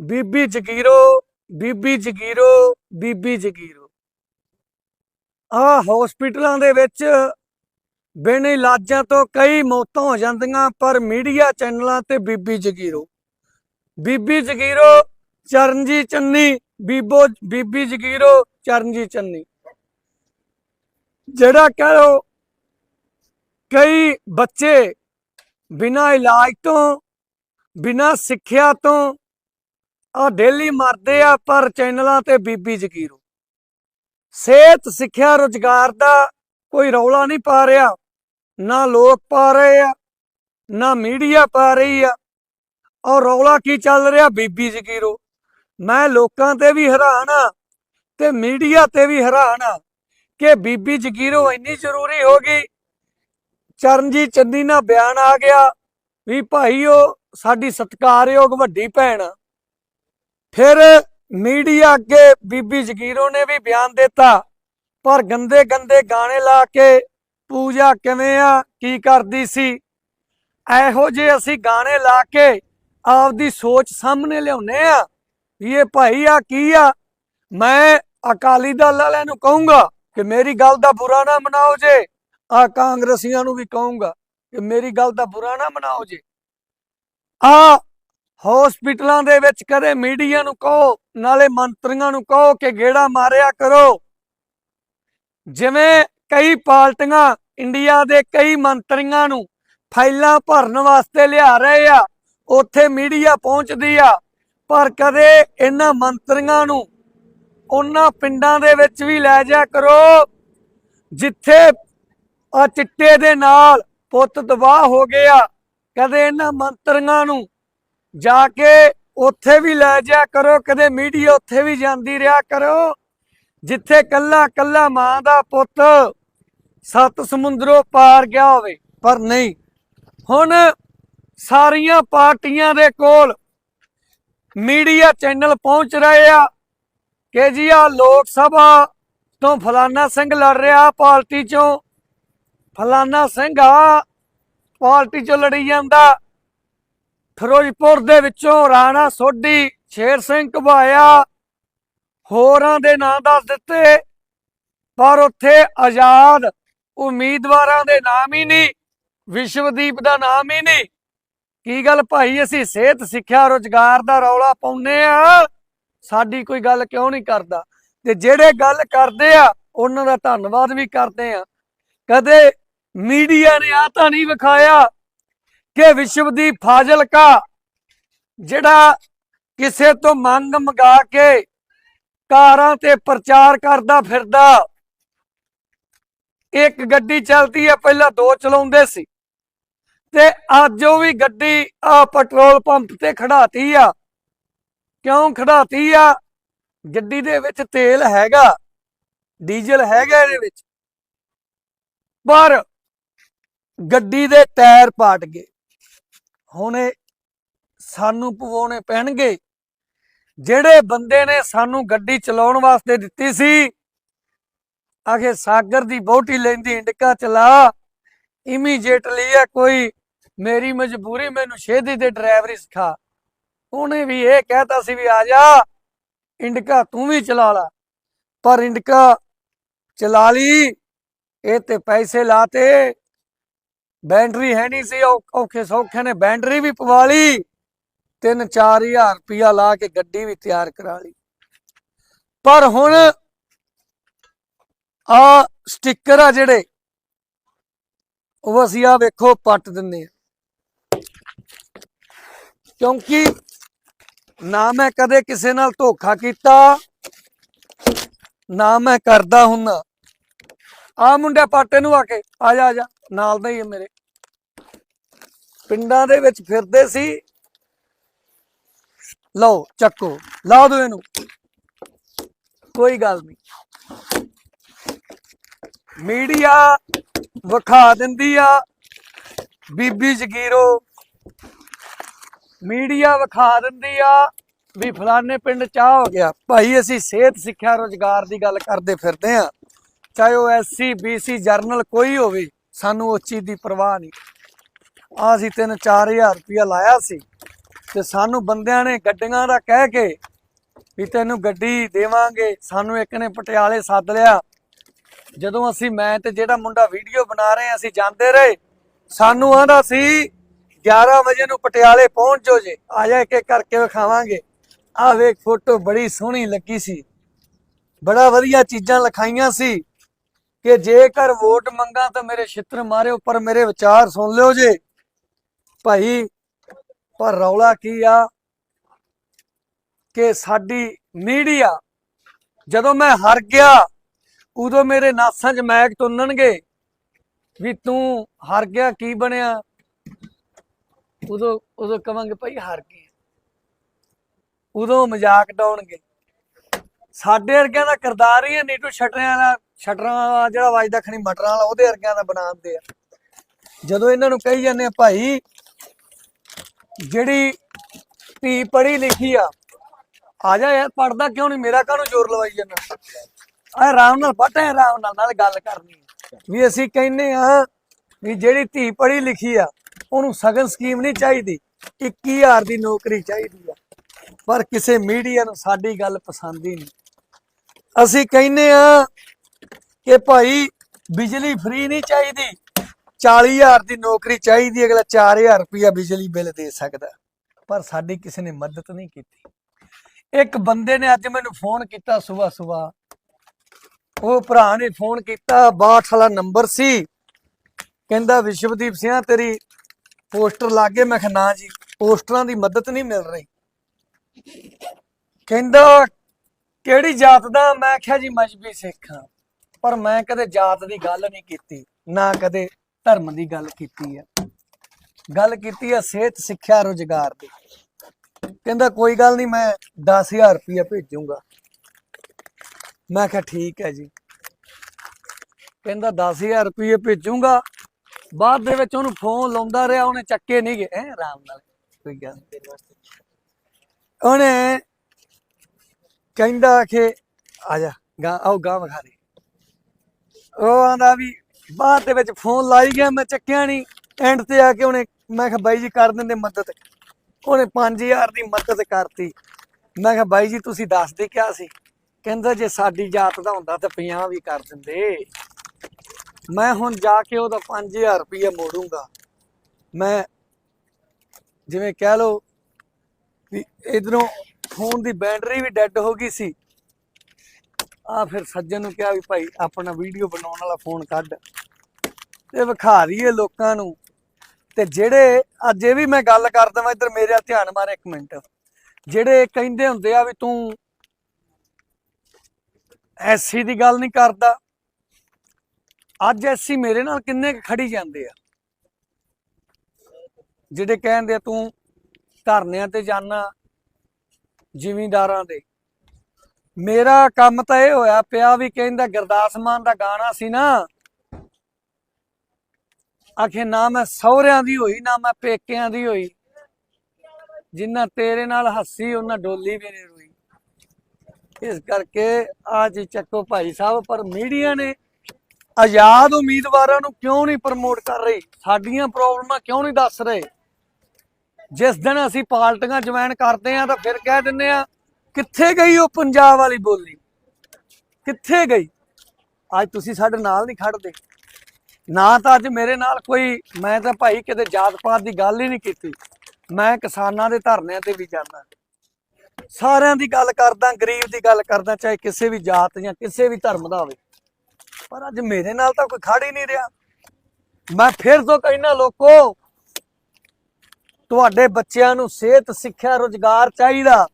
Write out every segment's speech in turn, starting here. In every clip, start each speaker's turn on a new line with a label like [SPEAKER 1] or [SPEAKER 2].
[SPEAKER 1] ਬੀਬੀ ਜਗੀਰੋ ਬੀਬੀ ਜਗੀਰੋ ਬੀਬੀ ਜਗੀਰੋ। ਆ ਹਸਪੀਟਲਾਂ ਦੇ ਵਿੱਚ ਬਿਨ ਇਲਾਜਾਂ ਤੋਂ ਕਈ ਮੌਤਾਂ ਹੋ ਜਾਂਦੀਆਂ, ਪਰ ਮੀਡੀਆ ਚੈਨਲਾਂ ਤੇ ਬੀਬੀ ਜਗੀਰੋ। ਬੀਬੀ ਜਗੀਰੋ ਚਰਨਜੀ ਚੰਨੀ, ਬੀਬੋ, ਬੀਬੀ ਜਗੀਰੋ ਚਰਨਜੀ ਚੰਨੀ। ਜਿਹੜਾ ਕਹਿ ਲੋ ਕਈ ਬੱਚੇ ਬਿਨਾਂ ਇਲਾਜ ਤੋਂ, ਬਿਨਾਂ ਸਿੱਖਿਆ ਤੋਂ ਆ ਡੇਲੀ ਮਰਦੇ ਆ ਪਰ ਚੈਨਲਾਂ ਤੇ ਬੀਬੀ ਜਗੀਰੋ ਸਿਹਤ, ਸਿੱਖਿਆ, ਰੋਜ਼ਗਾਰ ਦਾ ਕੋਈ ਰੌਲਾ ਨਹੀਂ ਪਾ ਰਿਹਾ। ਨਾ ਲੋਕ ਪਾ ਰਹੇ ਆ, ਨਾ ਮੀਡੀਆ ਪਾ ਰਹੀ ਆ। ਔਰ ਰੌਲਾ ਕੀ ਚੱਲ ਰਿਹਾ ਬੀਬੀ ਜਗੀਰੋ ਮੈਂ ਲੋਕਾਂ ਤੇ ਵੀ ਹੈਰਾਨ ਆ ਤੇ ਮੀਡੀਆ ਤੇ ਵੀ ਹੈਰਾਨ ਆ ਕਿ ਬੀਬੀ ਜਗੀਰੋ ਇੰਨੀ ਜ਼ਰੂਰੀ ਹੋ ਗਈ। ਚਰਨਜੀਤ ਚੰਨੀ ਨਾਲ ਬਿਆਨ ਆ ਗਿਆ ਵੀ ਭਾਈ ਉਹ ਸਾਡੀ ਸਤਿਕਾਰਯੋਗ ਵੱਡੀ ਭੈਣ ਆ। ਫਿਰ ਮੀਡੀਆ ਅੱਗੇ ਬੀਬੀ ਜਗੀਰੋ ਨੇ ਵੀ ਬਿਆਨ ਦਿੱਤਾ, ਪਰ ਗੰਦੇ ਗੰਦੇ ਗਾਣੇ ਲਾ ਕੇ ਪੂਜਾ ਕਿਵੇਂ ਆ, ਕੀ ਕਰਦੀ ਸੀ? ਇਹੋ ਜੇ ਅਸੀਂ ਗਾਣੇ ਲਾ ਕੇ ਆਪਦੀ ਸੋਚ ਸਾਹਮਣੇ ਲਿਆਉਨੇ ਆ ਵੀ ਇਹ ਭਾਈ ਆ ਕੀ ਆ? ਮੈਂ ਅਕਾਲੀ ਦਲ ਵਾਲਿਆਂ ਨੂੰ ਕਹੂੰਗਾ ਕਿ ਮੇਰੀ ਗੱਲ ਦਾ ਬੁਰਾ ਨਾ ਮਨਾਓ ਜੇ। ਆ ਕਾਂਗਰਸੀਆਂ ਨੂੰ ਵੀ ਕਹੂੰਗਾ ਕਿ ਮੇਰੀ ਗੱਲ ਦਾ ਬੁਰਾ ਨਾ ਮਨਾਓ ਜੇ। ਆ ਹਸਪੀਟਲਾਂ ਦੇ ਵਿੱਚ ਕਦੇ ਮੀਡੀਆ ਨੂੰ ਕਹੋ, ਨਾਲੇ ਮੰਤਰੀਆਂ ਨੂੰ ਕਹੋ ਕਿ ਗੇੜਾ ਮਾਰਿਆ ਕਰੋ। ਜਿਵੇਂ ਕਈ ਪਾਰਟੀਆਂ ਇੰਡੀਆ ਦੇ ਕਈ ਮੰਤਰੀਆਂ ਨੂੰ ਫਾਈਲਾਂ ਭਰਨ ਵਾਸਤੇ ਲਿਆ ਰਹੇ ਆ, ਉੱਥੇ ਮੀਡੀਆ ਪਹੁੰਚਦੀ ਆ, ਪਰ ਕਦੇ ਇਹਨਾਂ ਮੰਤਰੀਆਂ ਨੂੰ ਉਹਨਾਂ ਪਿੰਡਾਂ ਦੇ ਵਿੱਚ ਵੀ ਲੈ ਜਾ ਕਰੋ, ਜਿੱਥੇ ਆ ਚਿੱਟੇ ਦੇ ਨਾਲ ਪੁੱਤ ਤਬਾਹ ਹੋ ਗਿਆ ਕਦੇ ਇਹਨਾਂ ਮੰਤਰੀਆਂ ਨੂੰ ਜਾ ਕੇ ਉੱਥੇ ਵੀ ਲੈ ਜਾ ਕਰੋ, ਕਦੇ ਮੀਡੀਆ ਉੱਥੇ ਵੀ ਜਾਂਦੀ ਰਿਹਾ ਕਰੋ। ਜਿੱਥੇ ਕੱਲਾ ਕੱਲਾ ਮਾਂ ਦਾ ਪੁੱਤ ਸੱਤ ਸਮੁੰਦਰੋਂ ਪਾਰ ਗਿਆ ਹੋਵੇ, ਪਰ ਨਹੀਂ। ਹੁਣ ਸਾਰੀਆਂ ਪਾਰਟੀਆਂ ਦੇ ਕੋਲ ਮੀਡੀਆ ਚੈਨਲ ਪਹੁੰਚ ਰਹੇ ਆ ਕਿ ਜੀ ਆ ਲੋਕ ਸਭਾ ਤੋਂ ਫਲਾਨਾ ਸਿੰਘ ਲੜ ਰਿਹਾ ਪਾਰਟੀ ਚੋਂ। ਫਲਾਨਾ ਸਿੰਘ ਆ ਪਾਰਟੀ ਚੋਂ ਲੜੀ ਜਾਂਦਾ। ਫਿਰੋਜ਼ਪੁਰ ਦੇ ਵਿੱਚੋਂ ਰਾਣਾ ਸੋਢੀ, ਸ਼ੇਰ ਸਿੰਘ ਘਬਾਇਆ। ਹੋਰਾਂ ਦੇ ਨਾਂ ਦੱਸ ਦਿੱਤੇ, ਪਰ ਉੱਥੇ ਆਜ਼ਾਦ ਉਮੀਦਵਾਰਾਂ ਦੇ ਨਾਮ ਹੀ ਨਹੀਂ, ਵਿਸ਼ਵਦੀਪ ਦਾ ਨਾਮ ਹੀ ਨਹੀਂ। ਕੀ ਗੱਲ ਭਾਈ, ਅਸੀਂ ਸਿਹਤ, ਸਿੱਖਿਆ, ਰੋਜ਼ਗਾਰ ਦਾ ਰੌਲਾ ਪਾਉਨੇ ਆ ਸਾਡੀ ਕੋਈ ਗੱਲ ਕਿਉਂ ਨਹੀਂ ਕਰਦਾ? ਤੇ ਜਿਹੜੇ ਗੱਲ ਕਰਦੇ ਆ, ਉਹਨਾਂ ਦਾ ਧੰਨਵਾਦ ਵੀ ਕਰਦੇ ਆ ਕਦੇ ਮੀਡੀਆ ਨੇ ਆ ਤਾਂ ਨਹੀਂ ਵਿਖਾਇਆ ਕਿ ਵਿਸ਼ਵਦੀਪ ਫਾਜ਼ਿਲਕਾ ਜਿਹੜਾ ਕਿਸੇ ਤੋਂ ਮੰਗ ਮੰਗਾ ਕੇ ਕਾਰਾਂ ਤੇ ਪ੍ਰਚਾਰ ਕਰਦਾ ਫਿਰਦਾ, ਇੱਕ ਗੱਡੀ ਚੱਲਦੀ ਹੈ, ਪਹਿਲਾਂ ਦੋ ਚਲਾਉਂਦੇ ਸੀ। ਤੇ ਅੱਜ ਉਹ ਵੀ ਗੱਡੀ ਆ ਪੈਟਰੋਲ ਪੰਪ ਤੇ ਖੜਾਤੀ ਆ। ਕਿਉਂ ਖੜਾਤੀ ਆ? ਗੱਡੀ ਦੇ ਵਿੱਚ ਤੇਲ ਹੈਗਾ, ਡੀਜ਼ਲ ਹੈਗਾ ਇਹਦੇ ਵਿੱਚ। ਪਰ ਗੱਡੀ ਦੇ ਟਾਇਰ ਪਾਟ ਗਏ। ਹੁਣ ਇਹ ਸਾਨੂੰ ਪਵਾਉਣੇ ਪੈਣਗੇ। ਜਿਹੜੇ ਬੰਦੇ ਨੇ ਸਾਨੂੰ ਗੱਡੀ ਚਲਾਉਣ ਵਾਸਤੇ ਦਿੱਤੀ ਸੀ, ਆਖੇ ਸਾਗਰ ਦੀ ਬੋਟੀ ਲੈਂਦੀ ਇੰਡਕਾ ਚਲਾ ਇਮੀਡੀਏਟਲੀ ਆ ਕੋਈ ਮੇਰੀ ਮਜਬੂਰੀ ਮੈਨੂੰ ਛੇਦੀ ਦੇ ਡਰਾਈਵਰੀ ਸਿਖਾ। ਉਹਨੇ ਵੀ ਇਹ ਕਹਿਤਾ ਸੀ ਵੀ ਆ ਜਾ, ਇੰਡਕਾ ਤੂੰ ਵੀ ਚਲਾ ਲਾ। ਪਰ ਇੰਡਕਾ ਚਲਾ ਲਈ, ਇਹ ਤੇ ਪੈਸੇ ਲਾਤੇ ਬੈਟਰੀ ਹੈ ਨਹੀਂ ਸੀ, ਔ- ਔਖੇ ਸੌਖੇ ਨੇ। ਬੈਟਰੀ ਵੀ ਪਵਾ ਲਈ। 3-4000 ਰੁਪਇਆ ਲਾ ਕੇ ਗੱਡੀ ਵੀ ਤਿਆਰ ਕਰਾ ਲਈ। ਪਰ ਹੁਣ ਆ ਸਟicker ਆ ਜਿਹੜੇ, ਉਹ ਅਸੀਂ ਆ ਵੇਖੋ, ਪੱਟ ਦਿੰਨੇ ਆ ਕਿਉਂਕਿ ਨਾ ਮੈਂ ਕਦੇ ਕਿਸੇ ਨਾਲ ਧੋਖਾ ਕੀਤਾ, ਨਾ ਮੈਂ ਕਰਦਾ ਹੁੰਨਾ ਆ ਮੁੰਡੇ ਪਾਟੇ ਨੂੰ ਆ ਕੇ, ਆ ਜਾ ਆ ਜਾ, ਨਾਲ ਦਾ ਹੀ ਹੈ ਮੇਰੇ। ਪਿੰਡਾਂ ਦੇ ਵਿੱਚ ਫਿਰਦੇ ਸੀ। ਲਓ, ਚੱਕੋ। ਲਾ ਦਿਓ ਇਹਨੂੰ। ਕੋਈ ਗੱਲ ਨਹੀਂ। ਮੀਡੀਆ ਵਿਖਾ ਦਿੰਦੀ ਆ। ਬੀਬੀ ਜਗੀਰੋ। ਮੀਡੀਆ ਵਿਖਾ ਦਿੰਦੀ ਆ ਵੀ ਫਲਾਣੇ ਪਿੰਡ ਚਾਹ ਹੋ ਗਿਆ। ਭਾਈ, ਅਸੀਂ ਸਿਹਤ ਸਿੱਖਿਆ ਰੋਜ਼ਗਾਰ ਦੀ ਗੱਲ ਕਰਦੇ ਫਿਰਦੇ ਆ। ਚਾਹੇ ਉਹ ਐਸਸੀ ਬੀਸੀ ਜਰਨਲ ਕੋਈ ਹੋਵੇ, ਸਾਨੂੰ ਉਸ ਚੀਜ਼ ਦੀ ਪਰਵਾਹ ਨਹੀਂ। ਆ ਅਸੀਂ 3-4000 ਰੁਪਇਆ ਲਾਇਆ ਸੀ ਤੇ ਸਾਨੂੰ ਬੰਦਿਆਂ ਨੇ ਗੱਡੀਆਂ ਦਾ ਕਹਿ ਕੇ ਵੀ ਤੈਨੂੰ ਗੱਡੀ ਦੇਵਾਂਗੇ। ਸਾਨੂੰ ਇੱਕ ਨੇ ਪਟਿਆਲੇ ਸੱਦ ਲਿਆ। ਜਦੋਂ ਅਸੀਂ ਮੈਂ ਤੇ ਜਿਹੜਾ ਮੁੰਡਾ ਵੀਡੀਓ ਬਣਾ ਰਹੇ ਅਸੀਂ ਜਾਂਦੇ ਰਹੇ। ਸਾਨੂੰ ਆਂਦਾ ਸੀ 11 ਵਜੇ ਨੂੰ ਪਟਿਆਲੇ ਪਹੁੰਚ ਜੋ ਜੇ। ਆ ਜਾ ਇੱਕ ਇੱਕ ਕਰਕੇ ਵਿਖਾਵਾਂਗੇ। ਆਹ ਵੇਖ ਫੋਟੋ ਬੜੀ ਸੋਹਣੀ ਲੱਗੀ ਸੀ। ਬੜਾ ਵਧੀਆ ਚੀਜ਼ਾਂ ਲਿਖਾਈਆਂ ਸੀ ਕਿ ਜੇਕਰ ਵੋਟ ਮੰਗਾ ਤਾਂ ਮੇਰੇ ਛਿੱਤਰ ਮਾਰਿਓ, ਪਰ ਮੇਰੇ ਵਿਚਾਰ ਸੁਣ ਲਿਓ ਜੇ। ਭਾਈ, ਪਰ ਰੌਲਾ ਕੀ ਆ ਕਿ ਸਾਡੀ ਮੀਡੀਆ ਜਦੋਂ ਮੈਂ ਹਰ ਗਿਆ, ਉਦੋਂ ਮੇਰੇ ਨਾਸਾਂ 'ਚ ਮੈਕ ਤੁੰਨਣਗੇ ਵੀ ਤੂੰ ਹਾਰ ਗਿਆ, ਕੀ ਬਣਿਆ? ਉਦੋਂ ਉਦੋਂ ਕਵਾਂਗੇ ਭਾਈ ਹਾਰ ਗਏ। ਉਦੋਂ ਮਜ਼ਾਕ ਡਾਉਣਗੇ ਸਾਡੇ ਵਰਗਿਆਂ ਦਾ ਕਿਰਦਾਰ ਹੀ ਹੈ ਨੀਟੂ ਛਟਰਿਆਂ ਦਾ ਛਟਰਾਂ ਜਿਹੜਾ ਵੱਜਦਾ ਖਣੀ ਮਟਰਾਂ ਵਾਲਾ, ਉਹਦੇ ਵਰਗਿਆਂ ਦਾ ਬਣਾਉਂਦੇ ਆ। ਜਦੋਂ ਇਹਨਾਂ ਨੂੰ ਕਹੀ ਜਾਂਦੇ ਆ, ਭਾਈ ਜਿਹੜੀ ਧੀ ਪੜ੍ਹੀ ਲਿਖੀ ਆ ਆ ਜਾ ਯਾਰ ਪੜਦਾ ਕਿਉਂ ਨਹੀਂ? ਮੇਰਾ ਕਾਹਨੂੰ ਜ਼ੋਰ ਲਵਾਈ ਜਾਂਦਾ? ਆ ਆਰਾਮ ਨਾਲ ਪੜ੍ਹ ਆਰਾਮ ਨਾਲ ਨਾਲ ਗੱਲ ਕਰਨੀ ਆ। ਵੀ ਅਸੀਂ ਕਹਿੰਨੇ ਆ ਵੀ ਜਿਹੜੀ ਧੀ ਪੜ੍ਹੀ ਲਿਖੀ ਆ, ਉਹਨੂੰ ਸਗਨ ਸਕੀਮ ਨਹੀਂ ਚਾਹੀਦੀ 21000 ਦੀ ਨੌਕਰੀ ਚਾਹੀਦੀ ਆ। ਪਰ ਕਿਸੇ ਮੀਡੀਆ ਨੂੰ ਸਾਡੀ ਗੱਲ ਪਸੰਦ ਹੀ ਨਹੀਂ। ਅਸੀਂ ਕਹਿੰਨੇ ਆ ਕਿ ਭਾਈ ਬਿਜਲੀ ਫ੍ਰੀ ਨਹੀਂ ਚਾਹੀਦੀ 40000 ਦੀ ਨੌਕਰੀ ਚਾਹੀਦੀ ਅਗਲਾ 4000 ਰੁਪਇਆ ਬਿਜਲੀ ਬਿੱਲ ਦੇ ਸਕਦਾ। ਪਰ ਸਾਡੀ ਕਿਸੇ ਨੇ ਮਦਦ ਨਹੀਂ ਕੀਤੀ। ਇੱਕ ਬੰਦੇ ਨੇ ਅੱਜ ਮੈਨੂੰ ਫੋਨ ਕੀਤਾ ਸਵੇਰ ਸਵੇਰ ਉਹ ਭਰਾ ਨੇ ਫੋਨ ਕੀਤਾ 62 ਵਾਲਾ ਨੰਬਰ ਸੀ। ਕਹਿੰਦਾ, ਵਿਸ਼ਵਦੀਪ ਸਿੰਘ, ਤੇਰੀ ਪੋਸਟਰ ਲਾਗੇ ਮੈਂ ਕਿਹਾ, ਨਾ ਜੀ, ਪੋਸਟਰਾਂ ਦੀ ਮਦਦ ਨਹੀਂ ਮਿਲ ਰਹੀ। ਕਹਿੰਦਾ, ਕਿਹੜੀ ਜਾਤ ਦਾ? ਮੈਂ ਕਿਹਾ, ਜੀ, ਮਜਬੀ ਸਿੱਖ ਹਾਂ। ਪਰ ਮੈਂ ਕਦੇ ਜਾਤ ਦੀ ਗੱਲ ਨਹੀਂ ਕੀਤੀ, ਨਾ ਕਦੇ ਧਰਮ ਦੀ ਗੱਲ ਕੀਤੀ ਹੈ। ਗੱਲ ਕੀਤੀ ਹੈ ਸਿਹਤ ਸਿੱਖਿਆ ਰੋਜ਼ਗਾਰ ਦੀ। ਕਹਿੰਦਾ ਕੋਈ ਗੱਲ ਨਹੀਂ ਮੈਂ 10000 ਰੁਪਇਆ ਭੇਜੂੰਗਾ। ਮੈਂ ਕਿਹਾ ਠੀਕ ਹੈ ਜੀ। ਕਹਿੰਦਾ 10000 ਰੁਪਏ ਭੇਜੂੰਗਾ। ਬਾਅਦ ਦੇ ਵਿੱਚ ਉਹਨੂੰ ਫੋਨ ਲਾਉਂਦਾ ਰਿਹਾ ਉਹਨੇ ਚੱਕੇ ਨਹੀਂ ਗਏ। ਹੈਂ, ਆਰਾਮ ਨਾਲ ਕੋਈ ਗੱਲ ਨੀ। ਤੇਰੇ ਵਾਸਤੇ ਉਹਨੇ ਕਹਿੰਦਾ ਕਿ ਆ ਜਾ ਗਾ ਆਓ ਗਾਂ ਵਿਖਾ ਦੇ। ਉਹ ਆਂਦਾ ਵੀ ਬਾਅਦ ਦੇ ਵਿੱਚ ਫੋਨ ਲਾਈ ਗਿਆ, ਮੈਂ ਚੱਕਿਆ ਨਹੀਂ ਐਂਡ ਤੇ ਆ ਕੇ ਉਹਨੇ, ਮੈਂ ਕਿਹਾ ਬਾਈ ਜੀ ਕਰ ਦਿੰਦੇ ਮਦਦ। ਉਹਨੇ 5000 ਦੀ ਮਦਦ ਕਰਤੀ। ਮੈਂ ਕਿਹਾ ਬਾਈ ਜੀ ਤੁਸੀਂ ਦੱਸਦੇ ਕਿਆ ਸੀ? ਕਹਿੰਦਾ ਜੇ ਸਾਡੀ ਜਾਤ ਦਾ ਹੁੰਦਾ ਤਾਂ 50 ਵੀ ਕਰ ਦਿੰਦੇ। ਮੈਂ ਹੁਣ ਜਾ ਕੇ ਉਹਦਾ 5000 ਰੁਪਏ ਮੋੜੂੰਗਾ। ਮੈਂ ਜਿਵੇਂ ਕਹਿ ਲਓ ਵੀ ਇਧਰੋਂ ਫੋਨ ਦੀ ਬੈਟਰੀ ਵੀ ਡੈੱਡ ਹੋ ਗਈ ਸੀ। ਆ ਫਿਰ ਸੱਜਣ ਨੂੰ ਕਿਹਾ ਵੀ ਭਾਈ ਆਪਣਾ ਵੀਡੀਓ ਬਣਾਉਣ ਵਾਲਾ ਫੋਨ ਕੱਢ ਤੇ ਵਿਖਾ ਰਹੀਏ ਲੋਕਾਂ ਨੂੰ। ਤੇ ਜਿਹੜੇ ਅੱਜ ਇਹ ਵੀ ਮੈਂ ਗੱਲ ਕਰ ਦਵਾਂ, ਇੱਧਰ ਮੇਰੇ ਵੱਲ ਧਿਆਨ ਮਾਰ ਇੱਕ ਮਿੰਟ। ਜਿਹੜੇ ਕਹਿੰਦੇ ਹੁੰਦੇ ਆ ਵੀ ਤੂੰ ਐਸੀ ਦੀ ਗੱਲ ਨਹੀਂ ਕਰਦਾ, ਅੱਜ ਐਸੀ ਮੇਰੇ ਨਾਲ ਕਿੰਨੇ ਕੁ ਖੜੀ ਜਾਂਦੇ ਆ? ਜਿਹੜੇ ਕਹਿੰਦੇ ਆ ਤੂੰ ਧਰਨਿਆਂ ਤੇ ਜਾਣਾ ਜ਼ਿਮੀਂਦਾਰਾਂ ਦੇ। ਮੇਰਾ ਕੰਮ ਤਾਂ ਇਹ ਹੋਇਆ ਪਿਆ ਵੀ ਕਹਿੰਦਾ ਗੁਰਦਾਸ ਮਾਨ ਦਾ ਗਾਣਾ ਸੀ ਨਾ, ਆਖੇ ਨਾ ਮੈਂ ਸਹੁਰਿਆਂ ਦੀ ਹੋਈ, ਨਾ ਮੈਂ ਪੇਕਿਆਂ ਦੀ ਹੋਈ, ਜਿੰਨਾ ਤੇਰੇ ਨਾਲ ਹੱਸੀ ਉਹਨਾਂ ਡੋਲੀ ਵੀ ਨਹੀਂ ਰੋਈ। ਇਸ ਕਰਕੇ ਆ ਜੀ ਚੱਕੋ ਭਾਈ ਸਾਹਿਬ, ਪਰ ਮੀਡੀਆ ਨੇ ਆਜ਼ਾਦ ਉਮੀਦਵਾਰਾਂ ਨੂੰ ਕਿਉਂ ਨਹੀਂ ਪ੍ਰਮੋਟ ਕਰ ਰਹੀ? ਸਾਡੀਆਂ ਪ੍ਰੋਬਲਮਾਂ ਕਿਉਂ ਨਹੀਂ ਦੱਸ ਰਹੇ? ਜਿਸ ਦਿਨ ਅਸੀਂ ਪਾਰਟੀਆਂ ਜੁਆਇਨ ਕਰਦੇ ਆ ਤਾਂ ਫਿਰ ਕਹਿ ਦਿੰਦੇ ਆ ਕਿੱਥੇ ਗਈ ਉਹ ਪੰਜਾਬ ਵਾਲੀ ਬੋਲੀ? ਕਿੱਥੇ ਗਈ? ਅੱਜ ਤੁਸੀਂ ਸਾਡੇ ਨਾਲ ਨਹੀਂ ਖੜਦੇ। ਨਾ ਤਾਂ ਅੱਜ ਮੇਰੇ ਨਾਲ ਕੋਈ, ਮੈਂ ਤਾਂ ਭਾਈ ਕਿਤੇ ਜਾਤ ਪਾਤ ਦੀ ਗੱਲ ਹੀ ਨਹੀਂ ਕੀਤੀ। ਮੈਂ ਕਿਸਾਨਾਂ ਦੇ ਧਰਨਿਆਂ ਤੇ ਵੀ ਜਾਂਦਾ। ਸਾਰਿਆਂ ਦੀ ਗੱਲ ਕਰਦਾ, ਗਰੀਬ ਦੀ ਗੱਲ ਕਰਦਾ, ਚਾਹੇ ਕਿਸੇ ਵੀ ਜਾਤ ਜਾਂ ਕਿਸੇ ਵੀ ਧਰਮ ਦਾ ਹੋਵੇ। ਪਰ ਅੱਜ ਮੇਰੇ ਨਾਲ ਤਾਂ ਕੋਈ ਖੜ ਹੀ ਨਹੀਂ ਰਿਹਾ। ਮੈਂ ਫਿਰ ਤੋਂ ਕਹਿਣਾ ਲੋਕੋ, ਤੁਹਾਡੇ ਬੱਚਿਆਂ ਨੂੰ ਸਿਹਤ, ਸਿੱਖਿਆ, ਰੋਜ਼ਗਾਰ ਚਾਹੀਦਾ।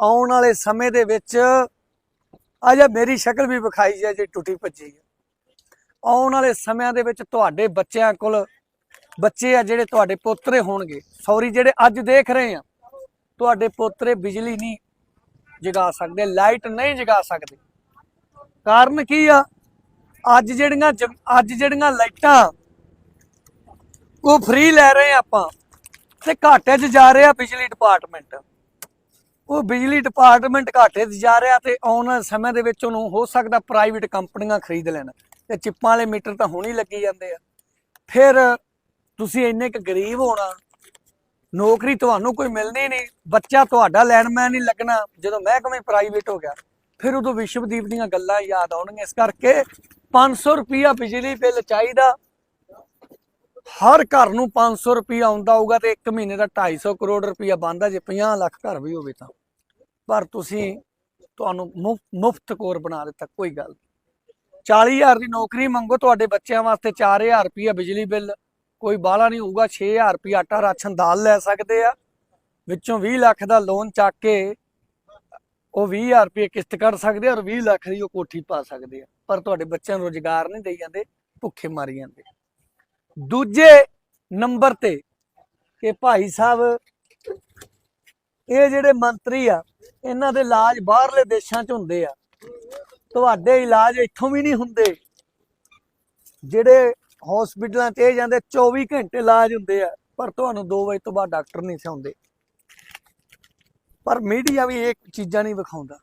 [SPEAKER 1] ਆਉਣ ਵਾਲੇ ਸਮੇਂ ਦੇ ਵਿੱਚ ਅਜਾ ਮੇਰੀ ਸ਼ਕਲ ਵੀ ਵਿਖਾਈ ਜੇ ਜੇ ਟੁੱਟੀ ਭੱਜੀ ਹੈ। ਆਉਣ ਵਾਲੇ ਸਮਿਆਂ ਦੇ ਵਿੱਚ ਤੁਹਾਡੇ ਬੱਚਿਆਂ ਕੋਲ ਬੱਚੇ ਆ ਜਿਹੜੇ ਤੁਹਾਡੇ ਪੋਤਰੇ ਹੋਣਗੇ। ਸੌਰੀ ਜਿਹੜੇ ਅੱਜ ਦੇਖ ਰਹੇ ਆ, ਤੁਹਾਡੇ ਪੋਤਰੇ ਬਿਜਲੀ ਨਹੀਂ ਜਗਾ ਸਕਦੇ, ਲਾਈਟ ਨਹੀਂ ਜਗਾ ਸਕਦੇ। ਕਾਰਨ ਕੀ ਆ? ਅੱਜ ਜਿਹੜੀਆਂ ਜਮ- ਅੱਜ ਜਿਹੜੀਆਂ ਲਾਈਟਾਂ, ਉਹ ਫ੍ਰੀ ਲੈ ਰਹੇ ਆ ਆਪਾਂ ਤੇ ਘਾਟੇ 'ਚ ਜਾ ਰਿਹਾ ਬਿਜਲੀ ਡਿਪਾਰਟਮੈਂਟ ਉਹ ਬਿਜਲੀ ਡਿਪਾਰਟਮੈਂਟ ਘਾਟੇ 'ਚ ਜਾ ਰਿਹਾ ਤੇ ਆਉਣ ਵਾਲੇ ਸਮੇਂ ਦੇ ਵਿੱਚ ਉਹਨੂੰ ਹੋ ਸਕਦਾ ਪ੍ਰਾਈਵੇਟ ਕੰਪਨੀਆਂ ਖਰੀਦ ਲੈਣ। ਤੇ ਚਿੱਪਾਂ ਵਾਲੇ ਮੀਟਰ ਤਾਂ ਹੁਣ ਹੀ ਲੱਗੀ ਜਾਂਦੇ ਆ। ਫਿਰ ਤੁਸੀਂ ਇੰਨੇ ਕੁ ਗਰੀਬ ਹੋਣਾ, ਨੌਕਰੀ ਤੁਹਾਨੂੰ ਕੋਈ ਮਿਲਣੀ ਨਹੀਂ, ਬੱਚਾ ਤੁਹਾਡਾ ਲੈਂਡਮੈਨ ਨਹੀਂ ਲੱਗਣਾ, ਜਦੋਂ ਮਹਿਕਮੇ ਪ੍ਰਾਈਵੇਟ ਹੋ ਗਿਆ, ਫਿਰ ਉਦੋਂ ਵਿਸ਼ਵਦੀਪ ਦੀਆਂ ਗੱਲਾਂ ਯਾਦ ਆਉਣਗੀਆਂ। ਇਸ ਕਰਕੇ 500 ਰੁਪਿਆ ਬਿਜਲੀ ਬਿੱਲ ਚਾਹੀਦਾ। ਹਰ ਘਰ ਨੂੰ 500 ਰੁਪਿਆ ਆਉਂਦਾ ਹੋਊਗਾ ਤੇ ਇੱਕ ਮਹੀਨੇ ਦਾ 250 ਕਰੋੜ ਰੁਪਿਆ ਬਣਦਾ ਜੇ 50 ਲੱਖ ਘਰ ਵੀ ਹੋਵੇ ਤਾਂ। ਪਰ ਤੁਸੀਂ ਤੁਹਾਨੂੰ ਮੁਫਤ ਕੋਰ ਬਣਾ ਦਿੱਤਾ, ਕੋਈ ਗੱਲ ਨਹੀਂ। 40000 ਦੀ ਨੌਕਰੀ ਮੰਗੋ, ਤੁਹਾਡੇ ਬੱਚਿਆਂ ਵਾਸਤੇ 4000 ਰੁਪਿਆ ਬਿਜਲੀ ਬਿੱਲ, ਕੋਈ ਬਾਹਲਾ ਨਹੀਂ ਹੋਊਗਾ 6000 ਰੁਪਿਆ ਆਟਾ ਰਾਸ਼ਨ ਦਾਲ ਲੈ ਸਕਦੇ ਆ। ਵਿੱਚੋਂ 20 ਲੱਖ ਦਾ ਲੋਨ ਚੱਕ ਕੇ ਉਹ 20000 ਰੁਪਏ ਕਿਸ਼ਤ ਕੱਢ ਸਕਦੇ ਆ ਔਰ 20 ਲੱਖ ਦੀ ਉਹ ਕੋਠੀ ਪਾ ਸਕਦੇ ਆ। ਪਰ ਤੁਹਾਡੇ ਬੱਚਿਆਂ ਨੂੰ ਰੋਜ਼ਗਾਰ ਨਹੀਂ ਦੇਈ ਜਾਂਦੇ, ਭੁੱਖੇ ਮਾਰੀ ਜਾਂਦੇ ਦੂਜੇ ਨੰਬਰ ਤੇ ਕਿ ਭਾਈ ਸਾਹਿਬ, ਇਹ ਜਿਹੜੇ ਮੰਤਰੀ ਆ, ਇਹਨਾਂ ਦੇ ਇਲਾਜ ਬਾਹਰਲੇ ਦੇਸ਼ਾਂ 'ਚ ਹੁੰਦੇ ਆ। ਤੁਹਾਡੇ ਇਲਾਜ ਇੱਥੋਂ ਵੀ ਨਹੀਂ ਹੁੰਦੇ। ਜਿਹੜੇ ਹਸਪੀਟਲਾਂ 'ਚ ਇਹ ਜਾਂਦੇ 24 ਘੰਟੇ ਇਲਾਜ ਹੁੰਦੇ ਆ, ਪਰ ਤੁਹਾਨੂੰ 2 ਵਜੇ ਤੋਂ ਬਾਅਦ ਡਾਕਟਰ ਨਹੀਂ ਸਿਆਉਂਦੇ ਪਰ ਮੀਡੀਆ ਵੀ ਇਹ ਚੀਜ਼ਾਂ ਨਹੀਂ ਵਿਖਾਉਂਦਾ।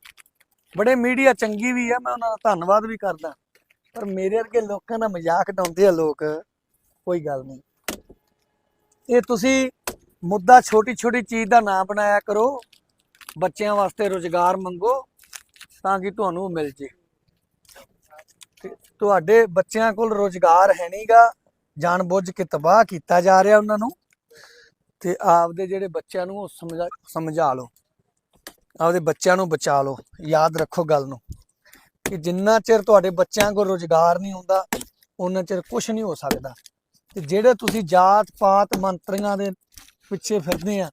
[SPEAKER 1] ਬੜੇ ਮੀਡੀਆ ਚੰਗੀ ਵੀ ਆ, ਮੈਂ ਉਹਨਾਂ ਦਾ ਧੰਨਵਾਦ ਵੀ ਕਰਦਾ। ਪਰ ਮੇਰੇ ਵਰਗੇ ਲੋਕਾਂ ਦਾ ਮਜ਼ਾਕ ਉਡਾਉਂਦੇ ਆ ਲੋਕ। ਕੋਈ ਗੱਲ ਨਹੀਂ। ਇਹ ਤੁਸੀਂ ਮੁੱਦਾ ਛੋਟੀ ਛੋਟੀ ਚੀਜ਼ ਦਾ ਨਾਂ ਬਣਾਇਆ ਕਰੋ। ਬੱਚਿਆਂ ਵਾਸਤੇ ਰੋਜ਼ਗਾਰ ਮੰਗੋ ਤਾਂ ਕਿ ਤੁਹਾਨੂੰ ਮਿਲ ਜੇ। ਤੁਹਾਡੇ ਬੱਚਿਆਂ ਕੋਲ ਰੋਜ਼ਗਾਰ ਹੈ ਨਹੀਂਗਾ ਜਾਣਬੁੱਝ ਕੇ ਤਬਾਹ ਕੀਤਾ ਜਾ ਰਿਹਾ ਉਹਨਾਂ ਨੂੰ। ਤੇ ਆਪਦੇ ਜਿਹੜੇ ਬੱਚਿਆਂ ਨੂੰ ਉਹ ਸਮਝਾ ਸਮਝਾ ਲਓ। ਆਪਦੇ ਬੱਚਿਆਂ ਨੂੰ ਬਚਾ ਲਓ। ਯਾਦ ਰੱਖੋ ਗੱਲ ਨੂੰ ਕਿ ਜਿੰਨਾ ਚਿਰ ਤੁਹਾਡੇ ਬੱਚਿਆਂ ਕੋਲ ਰੋਜ਼ਗਾਰ ਨਹੀਂ ਹੁੰਦਾ ਉਹਨਾਂ ਚਿਰ ਕੁਝ ਨਹੀਂ ਹੋ ਸਕਦਾ। ਤੇ ਜਿਹੜੇ ਤੁਸੀਂ ਜਾਤ ਪਾਤ ਮੰਤਰੀਆਂ ਦੇ ਪਿੱਛੇ ਫਿਰਦੇ ਆ,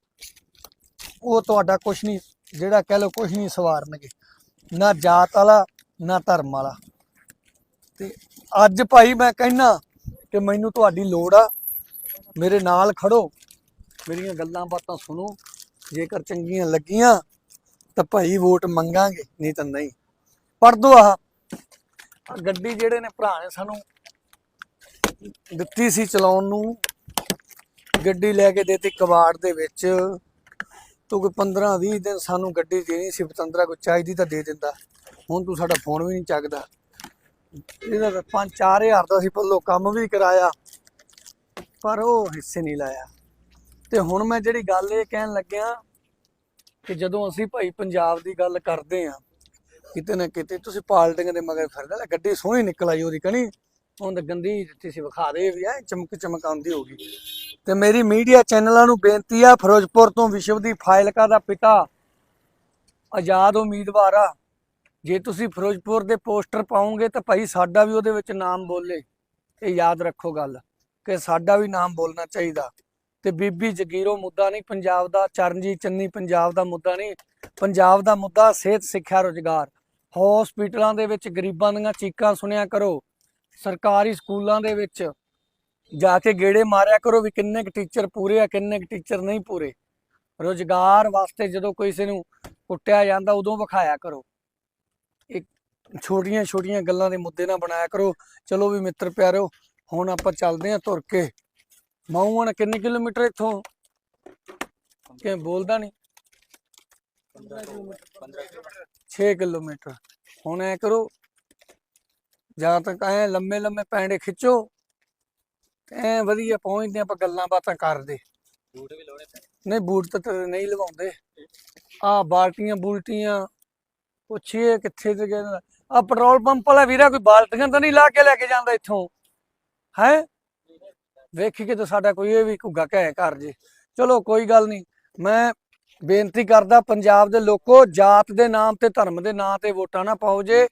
[SPEAKER 1] ਉਹ ਤੁਹਾਡਾ ਕੁਝ ਨਹੀਂ, ਜਿਹੜਾ ਕਹਿ ਲਓ ਕੁਝ ਨਹੀਂ ਸਵਾਰਨਗੇ। ਨਾ ਜਾਤ ਵਾਲਾ, ਨਾ ਧਰਮ ਵਾਲਾ। ਤੇ ਅੱਜ ਭਾਈ ਮੈਂ ਕਹਿਣਾ ਕਿ ਮੈਨੂੰ ਤੁਹਾਡੀ ਲੋੜ ਆ, ਮੇਰੇ ਨਾਲ ਖੜੋ, ਮੇਰੀਆਂ ਗੱਲਾਂ ਬਾਤਾਂ ਸੁਣੋ, ਜੇਕਰ ਚੰਗੀਆਂ ਲੱਗੀਆਂ, ਤਾਂ ਭਾਈ ਵੋਟ ਮੰਗਾਂਗੇ, ਨਹੀਂ ਤਾਂ ਨਹੀਂ। ਪੜ ਦੋ ਆਹ ਆਹ ਗੱਡੀ ਜਿਹੜੇ ਨੇ ਭਰਾ ਨੇ ਸਾਨੂੰ ਦਿੱਤੀ ਸੀ ਚਲਾਉਣ ਨੂੰ। ਗੱਡੀ ਲੈ ਕੇ ਦੇਤੀ ਕਬਾੜ ਦੇ ਵਿੱਚ। ਤੂੰ ਕੋਈ 15 20 ਦਿਨ ਸਾਨੂੰ ਗੱਡੀ ਦੇਣੀ ਸੀ, ਪਤੰਦਰਾ ਕੋਈ ਚਾਹੀਦੀ ਤਾਂ ਦੇ ਦਿੰਦਾ। ਹੁਣ ਤੂੰ ਸਾਡਾ ਫੋਨ ਵੀ ਨਹੀਂ ਚੱਕਦਾ। ਇਹਦਾ ਤਾਂ 5-4000 ਦਾ ਸੀ ਪੱਲੋ ਕੰਮ ਵੀ ਕਰਾਇਆ, ਪਰ ਉਹ ਹਿੱਸੇ ਨਹੀਂ ਲਾਇਆ। ਤੇ ਹੁਣ ਮੈਂ ਜਿਹੜੀ ਗੱਲ ਇਹ ਕਹਿਣ ਲੱਗਿਆ ਕਿ ਜਦੋਂ ਅਸੀਂ ਭਾਈ ਪੰਜਾਬ ਦੀ ਗੱਲ ਕਰਦੇ ਆ, ਕਿਤੇ ਨਾ ਕਿਤੇ ਤੁਸੀਂ ਪਾਲਟਿੰਗ ਦੇ ਮਗਰ ਫਿਰਦੇ ਲੈ ਗੱਡੀ ਸੋਹਣੀ ਨਿਕਲ ਆਈ ਉਹਦੀ ਕਣੀ। ਹੁਣ ਗੰਦੀ ਦਿੱਤੀ ਸੀ, ਵਿਖਾ ਦੇ ਵੀ, ਐ ਚਮਕ ਚਮਕ ਆਉਂਦੀ ਹੋਗੀ ਤੇ ਮੇਰੀ ਮੀਡੀਆ ਚੈਨਲਾਂ ਨੂੰ ਬੇਨਤੀ ਆ, ਫਿਰੋਜ਼ਪੁਰ ਤੋਂ ਵਿਸ਼ਵ ਦੀ ਫਾਇਲਕਾ ਦਾ ਪਿਤਾ ਆਜ਼ਾਦ ਉਮੀਦਵਾਰ ਆ। ਜੇ ਤੁਸੀਂ ਫਿਰੋਜ਼ਪੁਰ ਦੇ ਪੋਸਟਰ ਪਾਉਂਗੇ ਤਾਂ ਭਾਈ ਸਾਡਾ ਵੀ ਉਹਦੇ ਵਿੱਚ ਨਾਮ ਬੋਲੇ, ਇਹ ਯਾਦ ਰੱਖੋ ਗੱਲ, ਕਿ ਸਾਡਾ ਵੀ ਨਾਮ ਬੋਲਣਾ ਚਾਹੀਦਾ। ਤੇ ਬੀਬੀ ਜਗੀਰੋ ਮੁੱਦਾ ਨਹੀਂ, ਪੰਜਾਬ ਦਾ, ਚਰਨਜੀਤ ਚੰਨੀ ਪੰਜਾਬ ਦਾ ਮੁੱਦਾ ਨਹੀਂ, ਪੰਜਾਬ ਦਾ ਮੁੱਦਾ ਸਿਹਤ, ਸਿੱਖਿਆ, ਰੋਜ਼ਗਾਰ। ਹਸਪੀਟਲਾਂ ਦੇ ਵਿੱਚ ਗਰੀਬਾਂ ਦੀਆਂ ਚੀਕਾਂ ਸੁਣਿਆ ਕਰੋ ਸਰਕਾਰੀ ਸਕੂਲਾਂ ਦੇ ਵਿੱਚ ਜਾ ਕੇ ਗੇੜੇ ਮਾਰਿਆ ਕਰੋ ਵੀ ਕਿੰਨੇ ਕੁ ਟੀਚਰ ਪੂਰੇ ਆ, ਕਿੰਨੇ ਕੁ ਟੀਚਰ ਨਹੀਂ ਪੂਰੇ। ਰੋਜ਼ਗਾਰ ਵਾਸਤੇ ਜਦੋਂ ਕਿਸੇ ਨੂੰ ਕੁੱਟਿਆ ਜਾਂਦਾ, ਉਦੋਂ ਵਿਖਾਇਆ ਕਰੋ। ਇੱਕ ਛੋਟੀਆਂ ਛੋਟੀਆਂ ਗੱਲਾਂ ਦੇ ਮੁੱਦੇ ਨਾ ਬਣਾਇਆ ਕਰੋ। ਚਲੋ ਵੀ ਮਿੱਤਰ ਪਿਆਰਿਓ ਹੁਣ ਆਪਾਂ ਚੱਲਦੇ ਆਂ ਤੁਰ ਕੇ। ਮਾਊਣ ਕਿੰਨੇ ਕਿਲੋਮੀਟਰ ਇੱਥੋਂ? ਕਿ ਬੋਲਦਾ ਨਹੀਂ? 6 ਕਿਲੋਮੀਟਰ। ਹੁਣ ਐ ਕਰੋ ਜਾਂ ਤੱਕ ਐ ਲੰਮੇ ਲੰਮੇ ਪੈਂਡੇ ਖਿੱਚੋ ਐ ਵਧੀਆ ਪਹੁੰਚਦੇ ਆਪਾਂ ਗੱਲਾਂ ਬਾਤਾਂ ਕਰਦੇ।
[SPEAKER 2] ਬੂਟ ਵੀ ਲਾਉਣੇ ਪੈਣੇ।
[SPEAKER 1] ਨਹੀਂ ਬੂਟ ਤਾਂ ਤੇਰੇ ਨਹੀਂ ਲਵਾਉਂਦੇ। ਆ ਬਾਲਟੀਆਂ ਬੁਲਟੀਆਂ ਪੁੱਛੀਏ ਕਿੱਥੇ ਤੇ ਗਿਆ ਆ ਪੈਟਰੋਲ ਪੰਪ ਵਾਲਾ ਵੀਰਾ ਕੋਈ ਬਾਲਟੀਆਂ ਤਾਂ ਨਹੀਂ ਲਾ ਕੇ ਲੈ ਕੇ ਜਾਂਦਾ ਇੱਥੋਂ? ਹੈ? ਵੇਖੀ ਕਿ ਤਾਂ ਸਾਡਾ ਕੋਈ ਇਹ ਵੀ ਘੁੱਗਾ ਕਹਿ ਘਰ ਜੇ। ਚਲੋ ਕੋਈ ਗੱਲ ਨਹੀਂ। ਮੈਂ ਬੇਨਤੀ ਕਰਦਾ ਪੰਜਾਬ ਦੇ ਲੋਕੋ ਜਾਤ ਦੇ ਨਾਮ ਤੇ ਧਰਮ ਦੇ ਨਾਂ ਤੇ ਵੋਟਾਂ ਨਾ ਪਾਓ ਜੇ।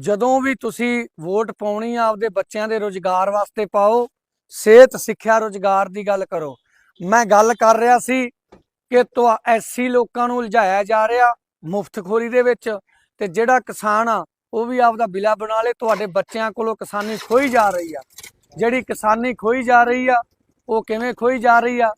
[SPEAKER 1] ਜਦੋਂ ਵੀ ਤੁਸੀਂ ਵੋਟ ਪਾਉਣੀ ਆ, ਆਪਦੇ ਬੱਚਿਆਂ ਦੇ ਰੋਜ਼ਗਾਰ ਵਾਸਤੇ ਪਾਓ, ਸਿਹਤ, ਸਿੱਖਿਆ, ਰੋਜ਼ਗਾਰ ਦੀ ਗੱਲ ਕਰੋ। ਮੈਂ ਗੱਲ ਕਰ ਰਿਹਾ ਸੀ ਕਿ ਤੁਹਾ ਐਸੀ ਲੋਕਾਂ ਨੂੰ ਉਲਝਾਇਆ ਜਾ ਰਿਹਾ ਮੁਫਤਖੋਰੀ ਦੇ ਵਿੱਚ ਤੇ ਜਿਹੜਾ ਕਿਸਾਨ ਆ, ਉਹ ਵੀ ਆਪਦਾ ਬਿਲਾ ਬਣਾ ਲੇ। ਤੁਹਾਡੇ ਬੱਚਿਆਂ ਕੋਲੋਂ ਕਿਸਾਨੀ ਖੋਈ ਜਾ ਰਹੀ ਆ। ਜਿਹੜੀ ਕਿਸਾਨੀ ਖੋਈ ਜਾ ਰਹੀ ਆ, ਉਹ ਕਿਵੇਂ ਖੋਈ ਜਾ ਰਹੀ ਆ?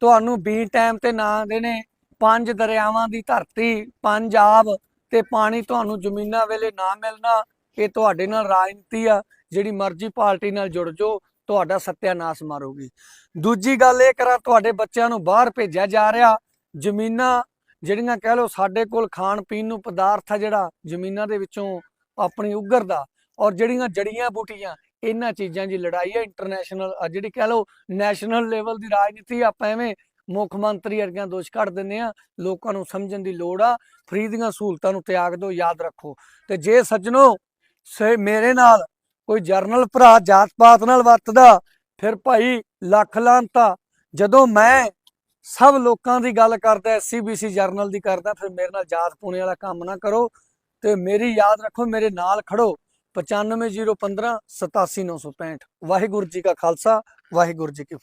[SPEAKER 1] ਤੁਹਾਨੂੰ ਬੀ ਟਾਈਮ ਤੇ ਨਾਂ ਦੇਣੇ। ਪੰਜ ਦਰਿਆਵਾਂ ਦੀ ਧਰਤੀ ਪੰਜਾਬ ਤੇ ਪਾਣੀ ਤੁਹਾਨੂੰ ਜ਼ਮੀਨਾਂ ਵੇਲੇ ਨਾ ਮਿਲਣਾ, ਇਹ ਤੁਹਾਡੇ ਨਾਲ ਰਾਜਨੀਤੀ ਆ, ਜਿਹੜੀ ਮਰਜ਼ੀ ਪਾਰਟੀ ਨਾਲ ਜੁੜ ਜਾਓ, ਤੁਹਾਡਾ ਸਤਿਆਨਾਸ ਮਾਰੂਗੀ। ਦੂਜੀ ਗੱਲ ਇਹ ਕਰਾਂ, ਤੁਹਾਡੇ ਬੱਚਿਆਂ ਨੂੰ ਬਾਹਰ ਭੇਜਿਆ ਜਾ ਰਿਹਾ, ਜ਼ਮੀਨਾਂ ਜਿਹੜੀਆਂ ਕਹਿ ਲਓ ਸਾਡੇ ਕੋਲ ਖਾਣ ਪੀਣ ਨੂੰ ਪਦਾਰਥ ਆ ਜਿਹੜਾ, ਜ਼ਮੀਨਾਂ ਦੇ ਵਿੱਚੋਂ ਆਪਣੀ ਉੱਗਰਦਾ ਔਰ ਜਿਹੜੀਆਂ ਜੜੀਆਂ ਬੂਟੀਆਂ, ਇਹਨਾਂ ਚੀਜ਼ਾਂ ਦੀ ਲੜਾਈ ਹੈ ਇੰਟਰਨੈਸ਼ਨਲ ਜਿਹੜੀ ਕਹਿ ਲਓ ਨੈਸ਼ਨਲ ਲੈਵਲ ਦੀ ਰਾਜਨੀਤੀ ਆਪਾਂ ਐਵੇਂ ਮੁੱਖ ਮੰਤਰੀ ਵਰਗਿਆਂ ਦੋਸ਼ ਕੱਢ ਦਿੰਦੇ ਆ ਲੋਕਾਂ ਨੂੰ ਸਮਝਣ ਦੀ ਲੋੜ ਆ। ਫਰੀ ਦੀਆਂ ਸਹੂਲਤਾਂ ਨੂੰ ਤਿਆਗ ਦਿਓ, ਯਾਦ ਰੱਖੋ। ਤੇ ਜੇ ਸੱਜਣੋ ਮੇਰੇ ਨਾਲ ਕੋਈ ਜਰਨਲ ਭਰਾ ਜਾਤ ਪਾਤ ਨਾਲ ਵਰਤਦਾ ਫਿਰ ਭਾਈ ਲੱਖ ਲਾਂਤਾ ਜਦੋਂ ਮੈਂ ਸਭ ਲੋਕਾਂ ਦੀ ਗੱਲ ਕਰਦਾ ਐਸਸੀਬੀਸੀ ਜਰਨਲ ਦੀ ਕਰਦਾ, ਫਿਰ ਮੇਰੇ ਨਾਲ ਜਾਤ ਪੂਣੇ ਵਾਲਾ ਕੰਮ ਨਾ ਕਰੋ। ਤੇ ਮੇਰੀ ਯਾਦ ਰੱਖੋ, ਮੇਰੇ ਨਾਲ ਖੜੋ। 95015 87965 ਵਾਹਿਗੁਰੂ ਜੀ ਕਾ ਖਾਲਸਾ, ਵਾਹਿਗੁਰੂ ਜੀ ਕੀ